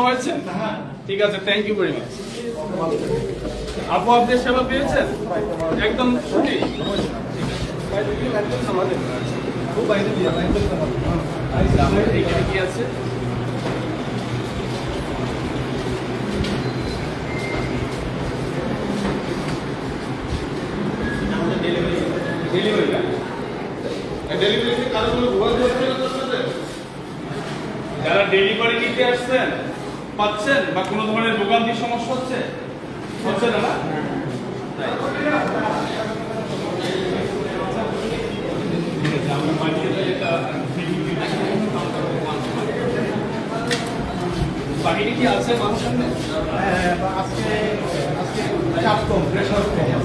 হয়েছে ঠিক আছে থ্যাংক ইউ ভেরি মাচ আপু, আপনি সেবা পেয়েছেন? একদম ছুটি আছে ডেলিভারি ডেলিভারি কারও কোনো যারা ডেলিভারি নিতে আসছেন পাচ্ছেন বা কোনো ধরনের ভোগান্তির সমস্যা হচ্ছে? হচ্ছে না না? কি আছে মানুষ আজকে আজকে চাপ কম প্রেশার কম।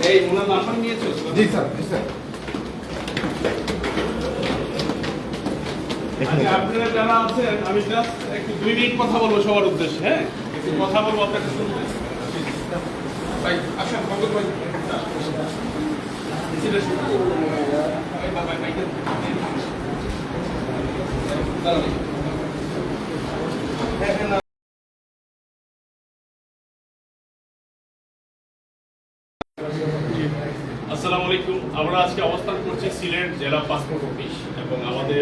জি স্যার জি স্যার। আচ্ছা, আপনারা যারা আছেন আমি জাস্ট একটু দুই মিনিট কথা বলব সবার উদ্দেশ্যে হ্যাঁ? একটু কথা বলব ভাই আসেন ভাই ভাই ভাই দাঁড়ান আসসালামু আলাইকুম আমরা আজকে অবস্থান করছি সিলেট জেলা পাসপোর্ট অফিস এবং আমাদের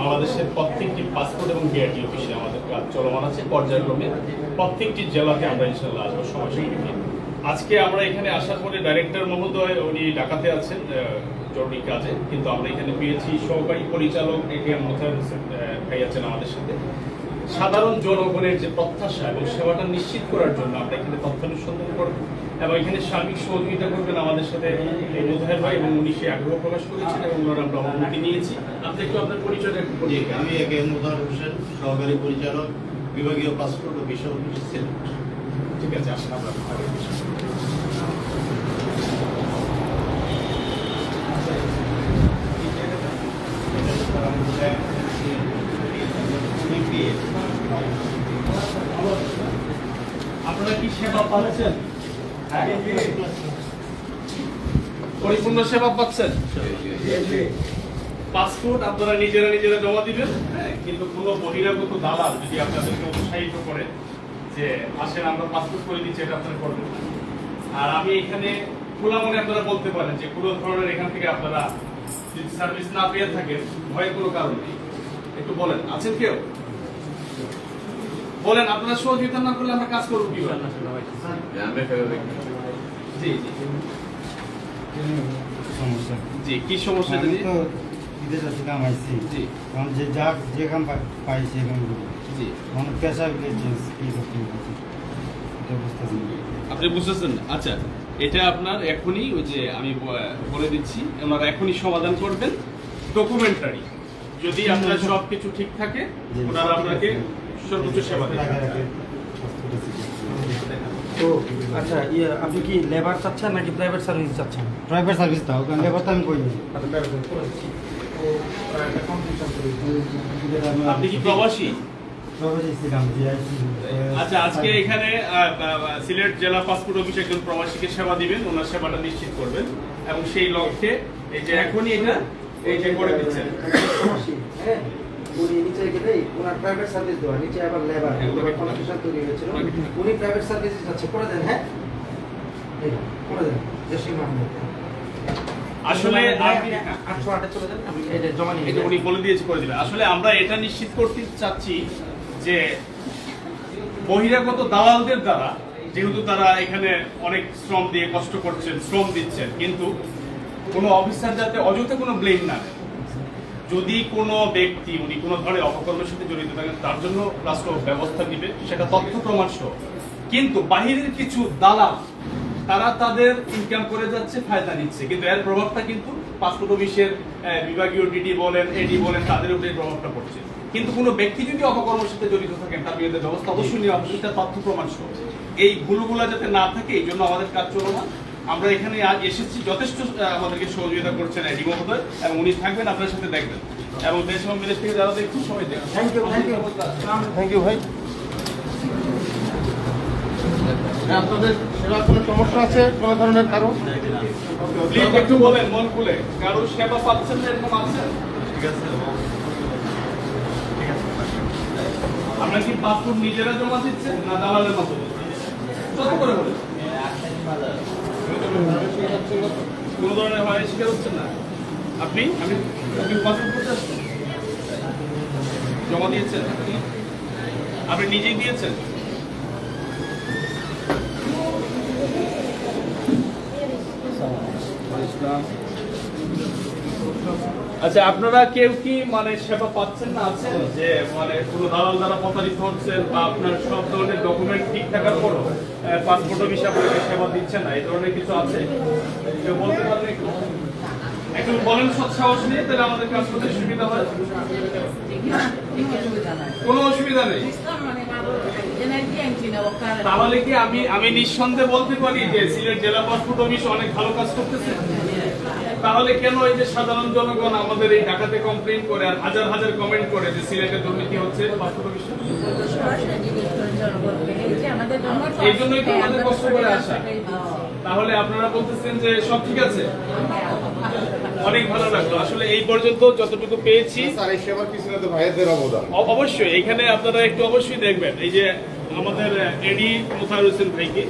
বাংলাদেশের প্রত্যেকটি পাসপোর্ট এবং বিআরটি অফিসে আমাদের কাজ চলমান আছে পর্যায়ক্রমে। প্রত্যেকটি জেলাতে আমরা ইনশাল্লাহ আসব, সময় আজকে আমরা এখানে আসার পরে ডাইরেক্টর মহোদয় উনি ঢাকাতে আছেন জরুরি কাজে, কিন্তু আমরা এখানে পেয়েছি সহকারী পরিচালক এটিএম হোসেন ভাই আছেন আমাদের সাথে। সাধারণ জনগণের যে প্রত্যাশা এবং সেবাটা নিশ্চিত করার জন্য আমরা এখানে তথ্য অনুসন্ধান করব। এবং এখানে সার্বিক সহযোগিতা করবেন আমাদের সাথে মোজাহের ভাই এবং উনি সে আগ্রহ প্রকাশ করেছেন এবং ওনার আমরা অনুমতি নিয়েছি। আপনি একটু আপনার পরিচয়টা একটু বলিয়ে আমি একে মুদার হোসেন সহকারী পরিচালক বিভাগীয় পাসপোর্ট ও বিশ্ব অফিস সিলেট ঠিক আছে আসেন আমরা আপনারা কি সেবা পাচ্ছেন? পরিপূর্ণ সেবা পাচ্ছেন? পাসপোর্ট আপনারা নিজেরা নিজেরা জমা দিবেন হ্যাঁ, কিন্তু কোনো বহিরাগত দালাল যদি আপনাদেরকে উৎসাহিত করে যে আসেন আমরা পাসপোর্ট করে দিচ্ছি এটা আপনারা করবেন আর আমি এখানে খোলা মনে আপনারা বলতে পারেন যে কোনো ধরনের এখান থেকে আপনারা সার্ভিস না পেয়ে থাকেন ভয়ের কোনো কারণ নেই। একটু বলেন আছেন কেউ? বলেন আপনারা সহযোগিতা না করলে আমরা কাজ করব জি জি। সমস্যা। জি কি সমস্যা জি। কারণ যে যা যে কাম পা- পাইছি এখন জি। মানে পেশা চেঞ্জ কি করতে। আপনি বুঝতেছেন? আচ্ছা এটা আপনার এখনই ওই যে আমি বলে দিচ্ছি ওনারা এখনই সমাধান করবেন। ডকুমেন্টারি যদি আপনার সব কিছু ঠিক থাকে। ওনারা আপনাকে সর্বোচ্চ সেবা। তো আচ্ছা ইয়ে আপনি কি লেবার চাচ্ছেন নাকি প্রাইভেট সার্ভিস চাচ্ছেন? প্রাইভেট সার্ভিস দাও কারণ লেবার তো আমি আচ্ছা করে। আপনি কি প্রবাসী? আচ্ছা আজকে এখানে সিলেট জেলা পাসপোর্ট অফিসে একজন প্রবাসীকে সেবা দিবেন ওনার সেবাটা নিশ্চিত করবেন। এবং সেই লক্ষ্যে এই যে এখনই এটা এই যে করে দিচ্ছেন প্রবাসী, হ্যাঁ উনি নিচে গেলেই ওনার প্রাইভেট সার্ভিস দেওয়া নিচে আবার লেবার কনফিউশন তৈরি হয়েছিল। উনি প্রাইভেট সার্ভিস যাচ্ছে করে দেন হ্যাঁ? করে দেন জসিম উনি বলে দিয়েছে করে আসলে আমরা এটা নিশ্চিত করতে চাচ্ছি যে বহিরাগত দালালদের দ্বারা যেহেতু তারা এখানে অনেক শ্রম দিয়ে কষ্ট করছেন শ্রম দিচ্ছেন কিন্তু কোনো অফিসার যাতে অযথা কোনো ব্লেম না নেয়। যদি কোনো ব্যক্তি, উনি কোনো ধরনের অপকর্মের সাথে জড়িত থাকেন, তার জন্য রাষ্ট্র ব্যবস্থা দিবে সেটা তথ্য প্রমাণ সহ। কিন্তু বাহিরের কিছু দালাল, তারা তাদের ইনকাম করে যাচ্ছে, ফায়দা নিচ্ছে। কিন্তু এর প্রভাবটা কিন্তু পাসপোর্ট অফিসের বিভাগীয় ডিডি বলেন এডি বলেন, তাদের উপরে প্রভাবটা পড়ছে। কিন্তু কোনো ব্যক্তি যদি অপকর্মের সাথে জড়িত থাকেন তার বিরুদ্ধে ব্যবস্থা অবশ্যই নেওয়া হবে সেটা তথ্য প্রমাণ সহ। এই ভুলগুলো যাতে না থাকে, এই জন্য আমাদের কাজ চলমান। আমরা এখানে আজ এসেছি যথেষ্ট আমাদেরকে সহযোগিতা করছেন এডি মহোদয় এবং উনি থাকবেন আপনার সাথে দেখবেন। এবং দেশ এবং বিদেশ থেকে যারা দেখছেন সবাই দেখবেন। Thank you thank you thank you ভাই। হ্যাঁ, আপনাদের সেবা কোনো সমস্যা আছে? কোনো ধরনের কারণ? প্লিজ একটু বলেন মন খুলে। কারও সেবা পাচ্ছেন না এরকম আছে আমরা কি পাসপোর্ট নিজেরা জমা দিচ্ছেন না দালালের মাধ্যমে? যত করে বলেন। কোনো ধরনের হয় শিকার হচ্ছেন না। আপনি? আমি আপনি পাসপোর্ট করতে আসছেন? জমা দিয়েছেন আপনি? নিজেই দিয়েছেন? আচ্ছা আপনারা কেউ কি মানে সেবা পাচ্ছেন না আছেন? যে মানে কোনো দালাল দ্বারা প্রতারিত হচ্ছেন বা আপনার সব ধরনের ডকুমেন্ট ঠিক থাকার পরও পাসপোর্ট অফিসে আপনাকে সেবা দিচ্ছে না, এই ধরনের কিছু আছে? কেউ বলতে পারবেন একটু? বলেন, সৎ সাহস নিয়ে, তাহলে আমাদের কাজ করতে সুবিধা হয়। কোনো অসুবিধা নেই। তাহলে কি আমি আমি নিঃসন্দেহে বলতে পারি যে, সিলেট জেলা পাসপোর্ট অফিস অনেক ভালো কাজ করতেছে? তাহলে কেন এই যে সাধারণ জনগণ আমাদের এই ঢাকাতে কমপ্লেন করে আর হাজার হাজার কমেন্ট করে যে সিলেটে দুর্নীতি হচ্ছে? এই জন্যই তো আমাদের কষ্ট করে আসা। তাহলে আপনারা বলতেছেন যে সব ঠিক আছে? অনেক ভালো লাগল। আসলে এই পর্যন্ত যতটুকু পেয়েছি অবশ্যই এখানে আপনারা একটু অবশ্যই দেখবেন। এই যে আমাদের এডি মোতার হোসেন ভাইকে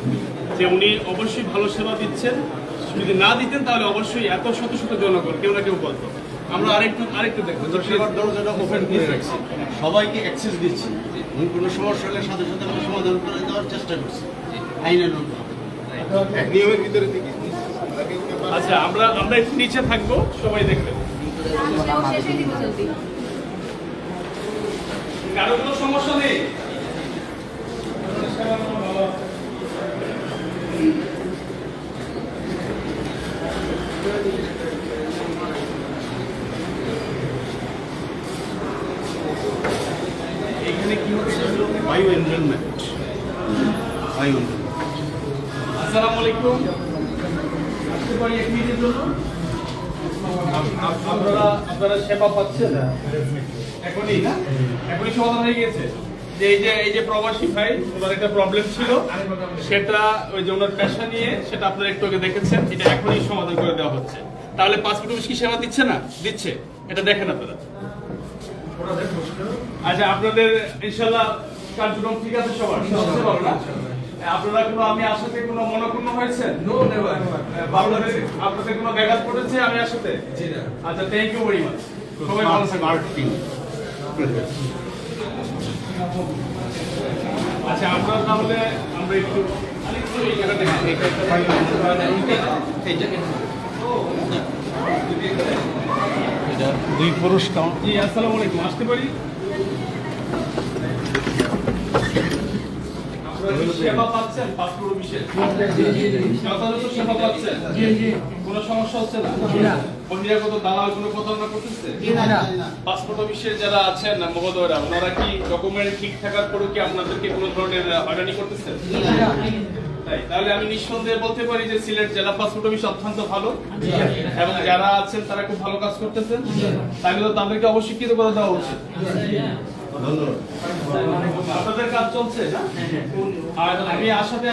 যে উনি অবশ্যই ভালো সেবা দিচ্ছেন। যদি না দিতেন তাহলে অবশ্যই এত শত শত জনগণ কেউ না কেউ বলতো। আমরা আরেকটু আরেকটু দেখব। দরজাটা ওপেন করে রাখছি। সবাইকে অ্যাক্সেস দিচ্ছি। কোনো সমস্যা হলে সাথে সাথে আমরা সমাধান করে দেওয়ার চেষ্টা করছি। আইনের নিয়মের ভিতরে থেকে। আচ্ছা আমরা আমরা একটু নিচে থাকব সবাই দেখবেন কারও কোনো সমস্যা নেই? বায়ু আসসালামু আলাইকুম আসতে পারি এক মিনিটের জন্য আপ- আপ- আপনারা আপনারা সেবা পাচ্ছেন? এখনই না? এখনই সমাধান হয়ে গেছে। যে এই যে এই যে প্রবাসী ভাই ওনার একটা প্রবলেম ছিল। সেটা ওই যে ওনার পেশা নিয়ে সেটা আপনারা একটু আগে দেখেছেন। এটা এখনই সমাধান করে দেওয়া হচ্ছে। তাহলে পাসপোর্ট অফিস কি সেবা দিচ্ছে না? দিচ্ছে। এটা দেখেন আপনারা। আচ্ছা আপনাদের ইনশাল্লাহ কার্যক্রম ঠিক আছে সবার? বুঝতে পারো না? আপনারা কোনো আমি আসাতে কোনো মনক্ষুণ্ণ হয়েছে আপনাদের আপনাদের কোনো ব্যাঘাত পড়েছে আমি আসাতে? আচ্ছা থ্যাংক ইউ ভেরি মাচ সবাই ভালো থাকবেন। আচ্ছা আমরা তাহলে আমরা একটু আরেকটু এই জায়গাটা দেখি। এটা একটা ভালো এই যে দুই পুরুষ কাউন্ট জি আসসালামু আলাইকুম। আসতে পারি আপনারা কি সেবা পাচ্ছেন পাসপোর্ট অফিসে যথাযথ সেবা পাচ্ছেন। কোনো সমস্যা হচ্ছে না? বহিরাগত দালাল কোনো প্রতারণা করতেছে? পাসপোর্ট অফিসে যারা আছেন মহোদয়রা ওনারা কি ডকুমেন্ট ঠিক থাকার পরেও কি আপনাদেরকে কোনো ধরনের হয়রানি করতেছে? তাই তাহলে আমি নিঃসন্দেহে বলতে পারি যে সিলেট জেলা পাসপোর্ট অফিস অত্যন্ত ভালো। এবং যারা আছেন তারা খুব ভালো কাজ করতেছেন। তাহলে তো তাদেরকে অবশ্যই করে দেওয়া উচিত। আমি আশাতে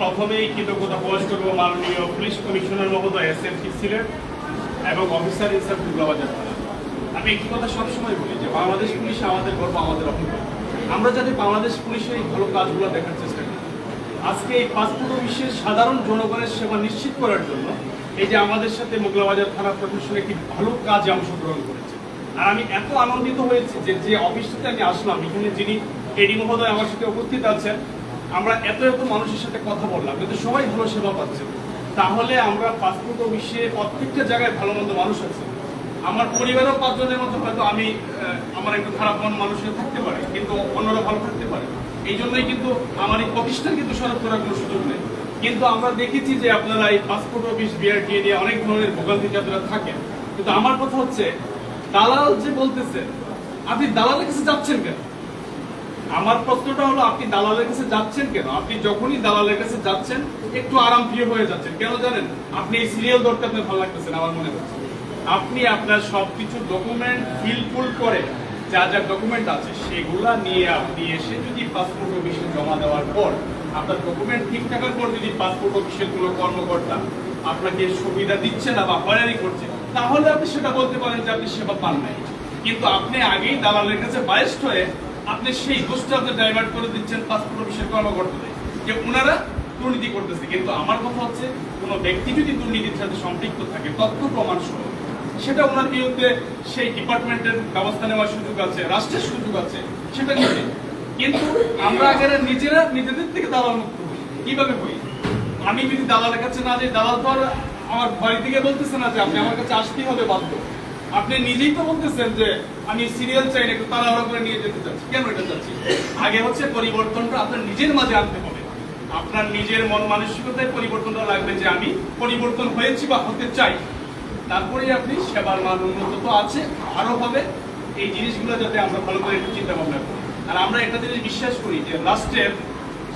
প্রথমেই কৃতজ্ঞতা প্রকাশ করব মাননীয় পুলিশ কমিশনার মহোদয় এস এম সিলেট এবং অফিসার ইনসাফ দুর্গাবাজার আমি একটি কথা সবসময় বলি যে, বাংলাদেশ পুলিশ আমাদের গর্ব, আমাদের অভিজ্ঞতা। আমরা যাতে বাংলাদেশ পুলিশের এই ভালো কাজগুলো দেখার চেষ্টা আজকে এই পাসপোর্ট অফিসের সাধারণ জনগণের সেবা নিশ্চিত করার জন্য এই যে আমাদের সাথে মোগলাবাজার থানা প্রশাসন একটি ভালো কাজে অংশগ্রহণ করেছে। আর আমি এত আনন্দিত হয়েছি যে যে অফিসটাতে আমি আসলাম, এখানে যিনি এডি মহোদয় আমার সাথে উপস্থিত আছেন, আমরা এত এত মানুষের সাথে কথা বললাম কিন্তু সবাই ভালো সেবা পাচ্ছে। তাহলে আমরা পাসপোর্ট অফিসে প্রত্যেকটা জায়গায় ভালো মন্দ মানুষ আছে। আমার পরিবারও পাঁচজনের মধ্যে হয়তো আমি আমার একটু খারাপ মন মানুষের থাকতে পারে, কিন্তু অন্যরা ভালো থাকতে পারে। এই জন্যই কিন্তু আমার এই প্রতিষ্ঠান কিন্তু সরব করার কোনো সুযোগ নেই। কিন্তু আমরা দেখেছি যে আপনারা এই পাসপোর্ট অফিস বিআরটিএ নিয়ে অনেক ধরনের ভোগান্তিতে আপনারা থাকেন। কিন্তু আমার কথা হচ্ছে, দালাল যে বলতেছে, আপনি দালালের কাছে যাচ্ছেন কেন? আমার প্রশ্নটা হলো, আপনি দালালের কাছে যাচ্ছেন কেন? আপনি যখনই দালালের কাছে যাচ্ছেন, একটু আরাম প্রিয় হয়ে যাচ্ছেন। কেন জানেন? আপনি এই সিরিয়াল ধরতে আপনার ভালো লাগতেছে না, আমার মনে হচ্ছে। আপনি আপনার সবকিছু ডকুমেন্ট ফিলফুল করে যা যা ডকুমেন্ট আছে, সেগুলা নিয়ে আপনি এসে যদি পাসপোর্ট অফিসে জমা দেওয়ার পর আপনার ডকুমেন্ট ঠিক থাকার পর যদি পাসপোর্ট অফিসের কোনো কর্মকর্তা আপনাকে সুবিধা দিচ্ছে না বা হয়রানি করছে, তাহলে আপনি সেটা বলতে পারেন যে আপনি সেবা পান নাই। কিন্তু আপনি আগেই দালালের কাছে বায়াস্ট হয়ে আপনি সেই গোষ্ঠী আপনি ডাইভার্ট করে দিচ্ছেন পাসপোর্ট অফিসের কর্মকর্তাদের, যে ওনারা দুর্নীতি করতেছে। কিন্তু আমার কথা হচ্ছে, কোনো ব্যক্তি যদি দুর্নীতির সাথে সম্পৃক্ত থাকে, তথ্য প্রমাণ সহ সেটা ওনার বিরুদ্ধে সেই ডিপার্টমেন্টের ব্যবস্থা নেওয়ার সুযোগ আছে, রাষ্ট্রের সুযোগ আছে, সেটা নিতে কিন্তু আমরা আগে নিজেরা নিজেদের থেকে দালাল মুক্ত হই। কীভাবে হই? আমি যদি দালালের কাছে না যাই, দালাল তো আমার বাড়ি থেকে বলতেছে না যে আপনি আমার কাছে আসতেই হবে বাধ্য। আপনি নিজেই তো বলতেছেন যে আমি সিরিয়াল চাই না, একটু তাড়াহুড়া করে নিয়ে যেতে চাচ্ছি। কেন এটা চাচ্ছি? আগে হচ্ছে পরিবর্তনটা আপনার নিজের মাঝে আনতে হবে। আপনার নিজের মন মানসিকতায় পরিবর্তনটা লাগবে যে আমি পরিবর্তন হয়েছি বা হতে চাই। তারপরে আপনি সেবার মান উন্নত তো আছে আরও হবে। এই জিনিসগুলো যাতে আমরা ভালো করে একটু চিন্তা ভাবনা করি। আর আমরা একটা জিনিস বিশ্বাস করি যে রাষ্ট্রের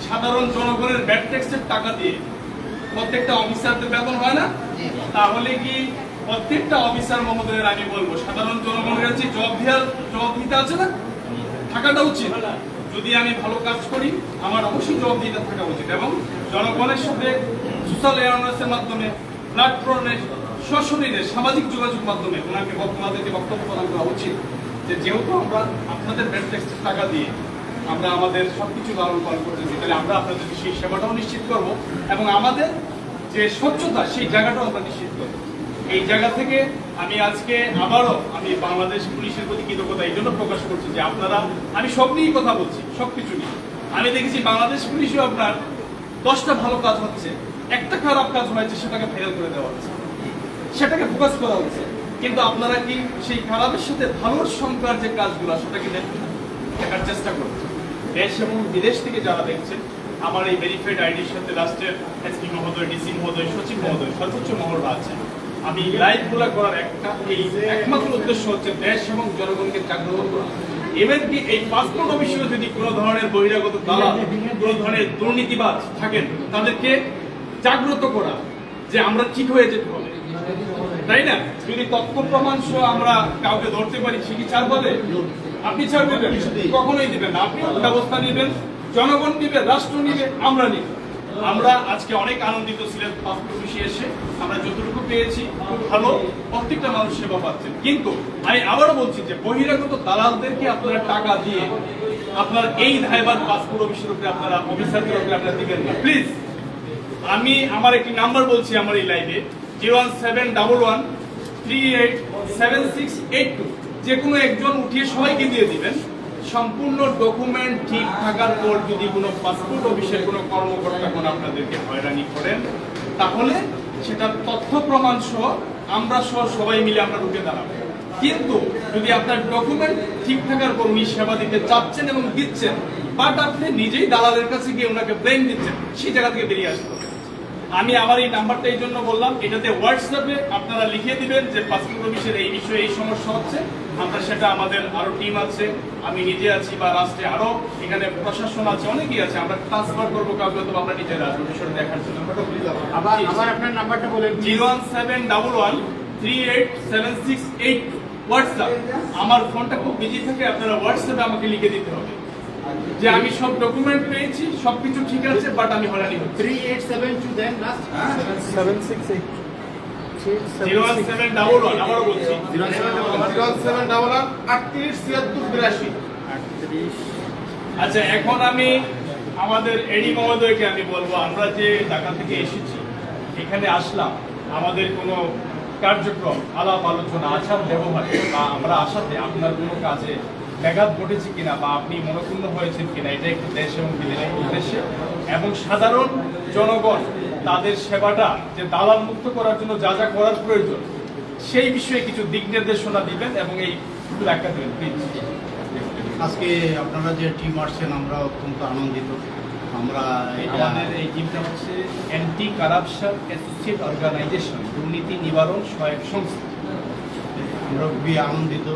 সাধারণ জনগণের ব্যাড ট্যাক্সের টাকা দিয়ে প্রত্যেকটা অফিসারদের বেতন হয় না? তাহলে কি প্রত্যেকটা অফিসার মহোদয়ের আমি বলব সাধারণ জনগণের কাছে জব দেওয়ার জব দিতে আছে না? থাকাটা উচিত। যদি আমি ভালো কাজ করি আমার অবশ্যই জব দিতে থাকা উচিত। এবং জনগণের সাথে সোশ্যাল অ্যাওয়ারনেসের মাধ্যমে প্ল্যাটফর্মে সশরীরে সামাজিক যোগাযোগ মাধ্যমে ওনাকে ওনাদেরকে বক্তব্য প্রদান করা উচিত যে যেহেতু আমরা আপনাদের ব্যাড ট্যাক্সের টাকা দিয়ে আমরা আমাদের সব কিছু লালন পালন করতেছি তাহলে আমরা আপনাদেরকে সেই সেবাটাও নিশ্চিত করব এবং আমাদের যে স্বচ্ছতা, সেই জায়গাটাও আমরা নিশ্চিত করব। এই জায়গা থেকে আমি আজকে আবারও আমি বাংলাদেশ পুলিশের প্রতি কৃতজ্ঞতা এই জন্য প্রকাশ করছি যে আপনারা, আমি সব নিয়েই কথা বলছি সব কিছু নিয়ে। আমি দেখেছি বাংলাদেশ পুলিশও আপনার দশটা ভালো কাজ হচ্ছে। একটা খারাপ কাজ হয়েছে, সেটাকে ফেল করে দেওয়া হচ্ছে সেটাকে ফোকাস করা হচ্ছে কিন্তু আপনারা কি সেই খারাপের সাথে ভালোর সংখ্যার যে কাজগুলো, সেটাকে দেখার চেষ্টা করছেন দেশ এবং বিদেশ থেকে যারা দেখছেন, আমার এই ভেরিফাইড আইডির সাথে রাষ্ট্রের এসপি মহোদয় ডিসি মহোদয়, সচিব মহোদয়, সর্বোচ্চ মহড়া আছে। আমি লাইভগুলো করার একটা এই একমাত্র উদ্দেশ্য হচ্ছে দেশ এবং জনগণকে জাগ্রত করা। এমনকি এই পাসপোর্ট অফিসেও যদি কোনো ধরনের বহিরাগত দালাল, কোনো ধরনের দুর্নীতিবাজ থাকেন, তাদেরকে জাগ্রত করা যে আমরা ঠিক হয়ে যেতে হবে। তাই না? যদি তথ্য প্রমাণ সহ আমরা কাউকে ধরতে পারি ছাড় পাবে? আপনি ছাড় দেবেন? কখনোই দিবেন না। আপনি ব্যবস্থা নেবেন, জনগণ নিবে, রাষ্ট্র নিবে, আমরা নিব। আমরা আজকে অনেক আনন্দিত ছিলেন অফিসে এসে। আমরা যতটুকু পেয়েছি, খুব ভালো। প্রত্যেকটা মানুষ সেবা পাচ্ছেন। কিন্তু আমি আবারও বলছি যে বহিরাগত দালালদেরকে আপনারা টাকা দিয়ে আপনার এই ধাইবাদ পাসপোর্ট অফিসের উপরে আপনারা অফিসারদের উপরে আপনারা দিবেন না। প্লিজ। আমি আমার একটি নাম্বার বলছি আমার এই লাইভে, zero one seven double one three eight seven six eight two. যে কোনো একজন উঠিয়ে সবাইকে দিয়ে দিবেন। সম্পূর্ণ ডকুমেন্ট ঠিক থাকার পর যদি কোনো পাসপোর্ট অফিসের কোনো কর্মকর্তা কোনো আপনাদেরকে হয়রানি করেন, তাহলে সেটা তথ্য প্রমাণ সহ আমরা সহ সবাই মিলে আমরা ঢুকে দাঁড়াবো। কিন্তু যদি আপনার ডকুমেন্ট ঠিক থাকার পর উনি সেবা দিতে চাচ্ছেন এবং দিচ্ছেন, বাট আপনি নিজেই দালালের কাছে গিয়ে ওনাকে ব্রেন দিচ্ছেন, সেই জায়গা থেকে বেরিয়ে হবে। আমি আমার এই নাম্বারটা এই জন্য বললাম এটাতে হোয়াটসঅ্যাপে আপনারা লিখে দিবেন যে পাসপোর্ট অফিসের এই বিষয়ে এই সমস্যা হচ্ছে। আমরা সেটা আমাদের আরও টিম আছে আমি নিজে আছি বা রাষ্ট্রে আরও এখানে প্রশাসন আছে অনেকেই আছে আমরা ট্রান্সফার করব কাউকে অথবা আমরা নিজেরা আসব বিষয়টা দেখার জন্য। আবার আবার আপনার নাম্বারটা বলেন zero one seven double one three eight seven six eight WhatsApp আমার ফোনটা খুব বিজি থাকে আপনারা হোয়াটসঅ্যাপে আমাকে লিখে দিতে হবে। যে আমি সব ডকুমেন্ট পেয়েছি সবকিছু ঠিক আছে বাট আমি হয়রানি হচ্ছি। থ্রি এইট সেভেন সেভেন আচ্ছা এখন আমি আমাদের এডি মহোদয়কে আমি বলব আমরা যে ঢাকা থেকে এসেছি এখানে আসলাম আমাদের কোনো কার্যক্রম আলাপ আলোচনা আচার ব্যবহারে বা আমরা আসাতে আপনার কোনো কাজে ব্যাঘাত ঘটেছে কিনা বা আপনি মনক্ষুণ্ণ হয়েছেন কিনা এটা একটু দেশ এবং বিদেশের উদ্দেশ্যে। এবং সাধারণ জনগণ তাদের সেবাটা যে দালাল মুক্ত করার জন্য যা যা করার প্রয়োজন সেই বিষয়ে কিছু দিক নির্দেশনা দিবেন এবং এই একটু ব্যাখ্যা দেবেন। প্লিজ। আজকে আপনারা যে টিম আসছেন আমরা অত্যন্ত আনন্দিত। আমরা আমাদের এই টিমটা হচ্ছে অ্যান্টি কারাপশন অ্যাসোসিয়েট অর্গানাইজেশন দুর্নীতি নিবারণ সহায়ক সংস্থা। আমরা খুবই আনন্দিত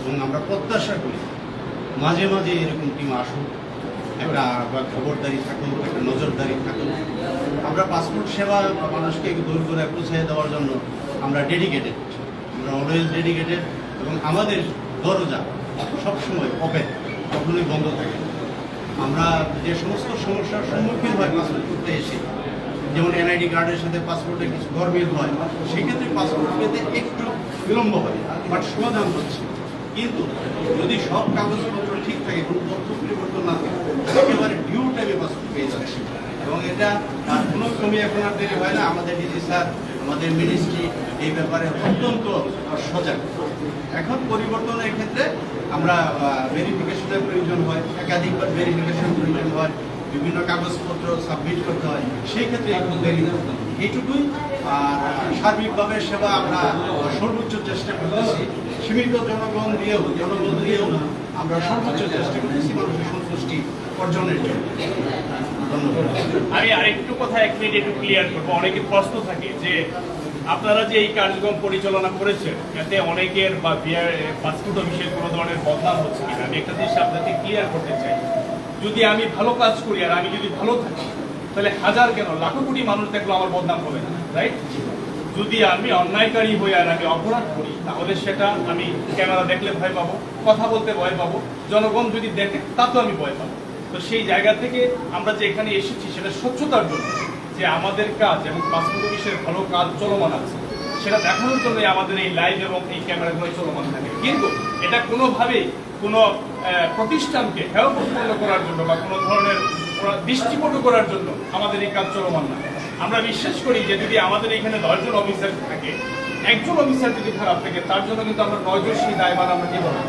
এবং আমরা প্রত্যাশা করি মাঝে মাঝে এরকম টিম আসুক। একটা খবরদারি থাকুক একটা নজরদারি থাকুক। আমরা পাসপোর্ট সেবা মানুষকে দূর করে পৌঁছে দেওয়ার জন্য আমরা ডেডিকেটেড আমরা অলওয়েজ ডেডিকেটেড এবং আমাদের দরজা সবসময় ওপেন কখনোই বন্ধ থাকে আমরা যে সমস্ত সমস্যার সম্মুখীন হয় পাসপোর্ট করতে এসে, যেমন এনআইডি কার্ডের সাথে পাসপোর্টের কিছু গরমিল হয়, সেক্ষেত্রে পাসপোর্ট পেতে একটু বিলম্ব হয় বাট সমাধান হচ্ছে। কিন্তু যদি সব কাগজপত্র ঠিক থাকে, কোনো তথ্য পরিবর্তন না থাকে একেবারে ডিউ টাইমে পাসপোর্ট পেয়ে যাচ্ছে। এবং এটা কোনো ক্রমে এখন আর দেরি হয় না। আমাদের ডিজি স্যার, আমাদের মিনিস্ট্রি, এই ব্যাপারে অত্যন্ত সজাগ। এখন পরিবর্তনের ক্ষেত্রে আমরা ভেরিফিকেশনের প্রয়োজন হয়, একাধিকবার ভেরিফিকেশন প্রয়োজন হয়, বিভিন্ন কাগজপত্র সাবমিট করতে হয়, সেই ক্ষেত্রে একটু দেরি। এইটুকুই। আর সার্বিকভাবে সেবা আমরা সর্বোচ্চ চেষ্টা করতেছি। সীমিত জনগণ দিয়েও জনগণ দিয়েও আমরা সর্বোচ্চ চেষ্টা করতেছি মানুষের সন্তুষ্টি অর্জনের জন্য। আমি আরেকটু কথা, এক মিনিট একটু ক্লিয়ার করব। অনেকের প্রশ্ন থাকে যে, আপনারা যে এই কার্যক্রম পরিচালনা করেছেন, এতে অনেকের বা বিয়ার পাসপোর্ট অফিসের কোনো ধরনের বদনাম হচ্ছে কিনা? আমি একটা জিনিস আপনাকে ক্লিয়ার করতে চাই। যদি আমি ভালো কাজ করি আর আমি যদি ভালো থাকি, তাহলে হাজার কেন? লাখো কোটি মানুষ দেখল আমার বদনাম হবে না রাইট যদি আমি অন্যায়কারী হই আর আমি অপরাধ করি, তাহলে সেটা আমি ক্যামেরা দেখলে ভয় পাবো, কথা বলতে ভয় পাবো, জনগণ যদি দেখে, তাতেও আমি ভয় পাবো। তো সেই জায়গা থেকে আমরা যে এখানে এসেছি, সেটা স্বচ্ছতার জন্য, যে আমাদের কাজ এবং পাসপোর্ট অফিসের ভালো কাজ চলমান আছে, সেটা দেখানোর জন্যই আমাদের এই লাইভ এবং এই ক্যামেরাগুলো চলমান থাকে। কিন্তু এটা কোনোভাবেই কোনো প্রতিষ্ঠানকে হেয় করার জন্য বা কোনো ধরনের দৃষ্টিকটু করার জন্য আমাদের এই কাজ চলমান না। আমরা বিশ্বাস করি যে যদি আমাদের এখানে দশজন অফিসার থাকে, একজন অফিসার যদি খারাপ থাকে, তার জন্য কিন্তু আমরা নয়জন সেই দায়ভার আমরা নিব না।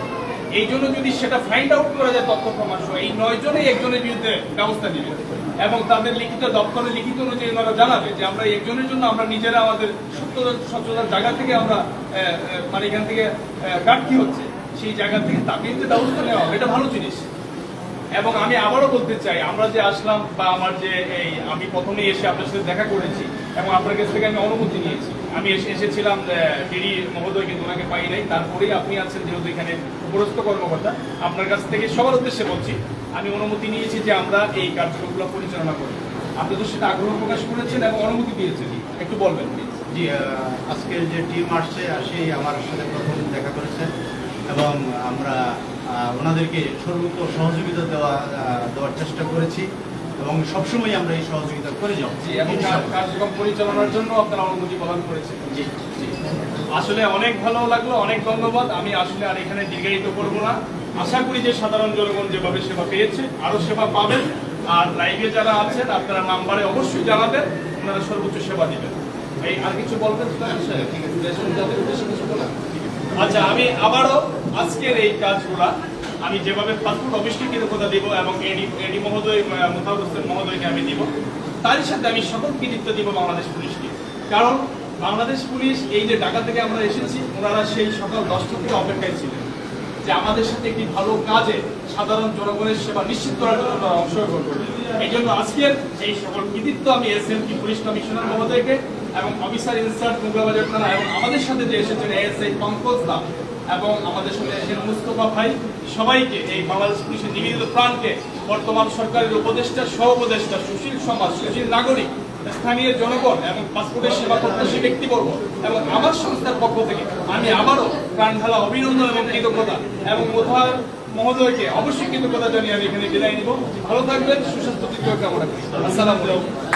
এই জন্য যদি সেটা ফাইন্ড আউট করা যায়, তথ্য প্রমাণ সহ, এই নয় জনেই একজনের বিরুদ্ধে ব্যবস্থা নেবে। এবং তাদের লিখিত দপ্তরে লিখিত অনুযায়ী ওনারা জানাবে যে আমরা একজনের জন্য আমরা নিজেরা আমাদের সত্যতার জায়গা থেকে আমরা মানে এখান থেকে ঘাটতি হচ্ছে। সেই জায়গা থেকে তাকে ব্যবস্থা নেওয়া হবে। এটা ভালো জিনিস। এবং আমি আবারও বলতে চাই আমরা যে আসলাম বা আমার যে এই আমি প্রথমে এসে আপনার সাথে দেখা করেছি এবং আপনার কাছ থেকে আমি অনুমতি নিয়েছি। আমি এসে এসেছিলাম ডিডি মহোদয় কিন্তু ওনাকে পাই নাই তারপরেই আপনি আছেন যেহেতু এখানে উপরস্থ কর্মকর্তা আপনার কাছ থেকে সবার উদ্দেশ্যে বলছি আমি অনুমতি নিয়েছি যে আমরা এই কার্যক্রমগুলো পরিচালনা করি। আপনি তো সেটা আগ্রহ প্রকাশ করেছেন এবং অনুমতি দিয়েছেন। একটু বলবেন জি আহ, আজকের যে টিম আসছে আসে আমার সাথে প্রথম দেখা করেছেন এবং আমরা ওনাদেরকে সর্বোচ্চ সহযোগিতা দেওয়া দেওয়ার চেষ্টা করেছি এবং সবসময় আমরা এই সহযোগিতা করে যাব। জি এবং কার- কার্যক্রম পরিচালনার জন্য আপনারা অনুমতি প্রদান করেছেন। জি জি। আসলে অনেক ভালো লাগল অনেক ধন্যবাদ। আমি আসলে আর এখানে দীর্ঘায়িত করব না। আশা করি যে সাধারণ জনগণ যেভাবে সেবা পেয়েছে আরও সেবা পাবেন। আর লাইভে যারা আছেন আপনারা নাম্বারে অবশ্যই জানাবেন ওনারা সর্বোচ্চ সেবা দিবেন। এই আর কিছু বলবেন? ঠিক আছে। যাদের উদ্দেশ্যে কিছু বলার? আচ্ছা আমি আবারও আজকের এই কাজগুলা আমি যেভাবে পাসপোর্ট অফিসকে কৃতজ্ঞতা দিব এবং এডি এডি মহোদয় মোতাবক হোসেন মহোদয়কে আমি দিব, তারই সাথে আমি সকল কৃতিত্ব দিব বাংলাদেশ পুলিশকে। কারণ বাংলাদেশ পুলিশ এই যে ঢাকা থেকে আমরা এসেছি, ওনারা সেই সকাল দশটা থেকে অপেক্ষায় ছিলেন যে আমাদের সাথে একটি ভালো কাজে সাধারণ জনগণের সেবা নিশ্চিত করার জন্য তারা অংশগ্রহণ করবে এই জন্য আজকের এই সকল কৃতিত্ব আমি S M P police commissioner মহোদয়কে এবং অফিসার ইনচার্জ মোগলাবাজার থানা এবং আমাদের সাথে যে এসেছেন এএসআই পঙ্কজ দা এবং আমাদের সঙ্গে এসেছেন মুস্তফা ভাই, সবাইকে এই বাংলাদেশ পুলিশের নিবেদিত প্রাণকে বর্তমান সরকারের উপদেষ্টা সহ উপদেষ্টা সুশীল সমাজ, সুশীল নাগরিক, স্থানীয় জনগণ এবং পাসপোর্টের সেবা প্রত্যাশী ব্যক্তিবর্গ এবং আমার সংস্থার পক্ষ থেকে আমি আবারও প্রাণ ঢালা অভিনন্দন এবং কৃতজ্ঞতা এবং মোথার মহোদয়কে অবশ্যই কথা জানিয়ে আমি এখানে বিদায় নিব। ভালো থাকবেন, সুস্বাস্থ্য কামনা করি। আসসালামু আলাইকুম।